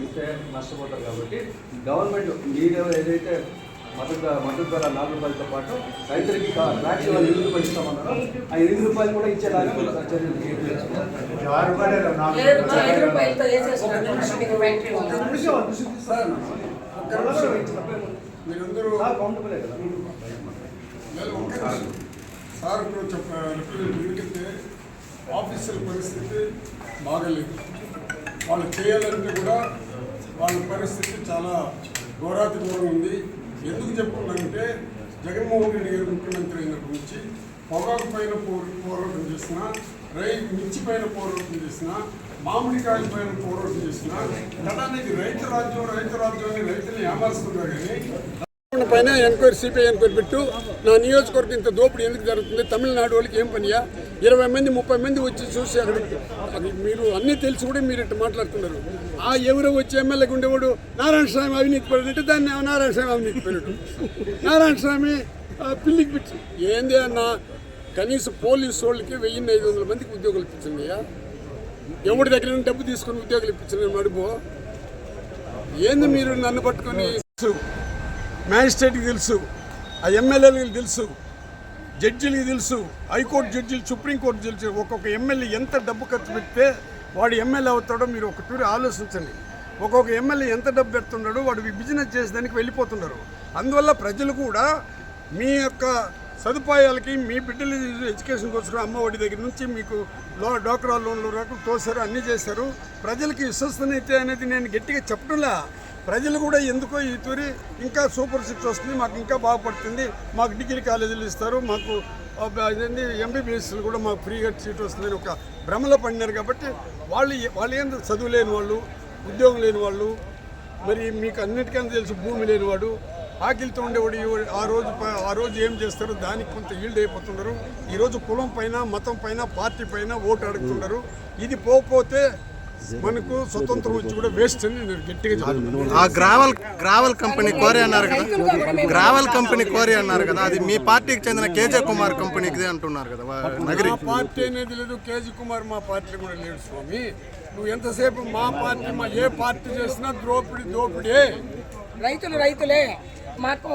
ఇస్తే నష్టపోతారు కాబట్టి గవర్నమెంట్ మీరు ఏదైతే మద్దతు మద్దతు ధర నాలుగు రూపాయలతో పాటు రైతులకి ద్రాక్ష వాళ్ళు ఎనిమిది రూపాయలు ఇస్తామన్నారు. ఆ ఎనిమిది రూపాయలు కూడా ఇచ్చేలాగా రూపాయలు నాలుగు రూపాయలు. సార్ ఇప్పుడు ఎందుకంటే ఆఫీసుల పరిస్థితి బాగలేదు. వాళ్ళు చేయాలంటే కూడా వాళ్ళ పరిస్థితి చాలా ఘోరాతి ఘోరం ఉంది. ఎందుకు చెప్పుకున్నానంటే జగన్మోహన్ రెడ్డి గారు ముఖ్యమంత్రి అయినప్పటి నుంచి పొగాకు పైన పో- పోరాటం చేసిన రై మిర్చి పైన పోరాటం చేసిన మామిడికాయల పైన పోరాటం చేసిన గతానికి రైతు రాజ్యం రైతు రాజ్యాన్ని రైతులు ఏమారుస్తున్నారు కానీ పైన ఎంక్వైరీ సిపిఐ ఎంక్వైరీ పెట్టు. నా నియోజకవర్గం ఇంత దోపిడీ ఎందుకు జరుగుతుంది? తమిళనాడు వాళ్ళకి ఏం పనియా ఇరవై మంది ముప్పై మంది వచ్చి చూసి అక్కడ అది మీరు అన్నీ తెలిసి కూడా మీరు ఇట్లా మాట్లాడుతున్నారు. ఆ ఎవరో వచ్చి ఎమ్మెల్యేకి ఉండేవాడు నారాయణ స్వామి అవినీతి పడినట్టు దాన్ని నారాయణ స్వామి అవినీతి పడినట్టు నారాయణ స్వామి ఆ, పిల్లికి పిచ్చి ఏంది అన్న? కనీసం పోలీసు వాళ్ళకి వెయ్యి ఐదు వందల మందికి ఉద్యోగాలు ఇప్పించిందయ్యా ఎవరి దగ్గర నుండి డబ్బు తీసుకొని ఉద్యోగాలు ఇప్పించిన మడుపు ఏంది మీరు నన్ను పట్టుకొని? మ్యాజిస్ట్రేట్కి తెలుసు ఆ ఎమ్మెల్యేలకు తెలుసు జడ్జిలకి తెలుసు హైకోర్టు జడ్జిలు సుప్రీంకోర్టు తెలుసు ఒక్కొక్క ఎమ్మెల్యే ఎంత డబ్బు ఖర్చు పెడితే వాడు ఎమ్మెల్యే అవుతాడో మీరు ఒక తూరి ఆలోచించండి. ఒక్కొక్క ఎమ్మెల్యే ఎంత డబ్బు పెడుతున్నాడో వాడు బిజినెస్ చేసేదానికి వెళ్ళిపోతున్నారు. అందువల్ల ప్రజలు కూడా మీ యొక్క సదుపాయాలకి మీ బిడ్డల ఎడ్యుకేషన్ కోసం అమ్మఒడి దగ్గర నుంచి మీకు లో డోక్రా లోన్లు వరకు తోసారు అన్నీ చేశారు. ప్రజలకి విశ్వసనీయత అనేది నేను గట్టిగా చెప్పడంలా ప్రజలు కూడా ఎందుకో ఈ తూరి ఇంకా సూపర్ సిక్స్ వస్తుంది మాకు ఇంకా బాగుపడుతుంది మాకు డిగ్రీ కాలేజీలు ఇస్తారు మాకు అదేంటి ఎంబీబీఎస్లు కూడా మాకు ఫ్రీగా సీట్ వస్తుందని ఒక భ్రమలో పడినారు కాబట్టి వాళ్ళు వాళ్ళు ఏం చదువు లేని వాళ్ళు ఉద్యోగం లేని వాళ్ళు మరి మీకు అన్నిటికన్నా తెలుసు భూమి లేనివాడు ఆకిలితో ఉండేవాడు ఈ- ఆ రోజు ఆ రోజు ఏం చేస్తారో దానికి కొంత ఈల్డ్ అయిపోతున్నారు ఈరోజు కులం పైన మతం పైన పార్టీ పైన ఓటు అడుగుతున్నారు ఇది పోకపోతే మనకు స్వతంత్రం వచ్చి కూడా వేస్ట్ అని నేను గట్టిగా చెప్తున్నాను. ఆ గ్రావెల్ గ్రావెల్ కంపెనీ కోరి అన్నారు కదా. గ్రావెల్ కంపెనీ కోరి అన్నారు కదా. అది మీ పార్టీకి చెందిన కేజే కుమార్ కంపెనీకి అంటున్నారు కదా నగరి. మా పార్టీ అనేది లేదు కేజీ కుమార్ మా పార్టీ కూడా లేడు స్వామి. నువ్వు ఎంతసేపు మా పార్టీ మా ఏ పార్టీ చేసినా ద్రోపిడి దోపిడే. రైతులు రైతులే. మాకు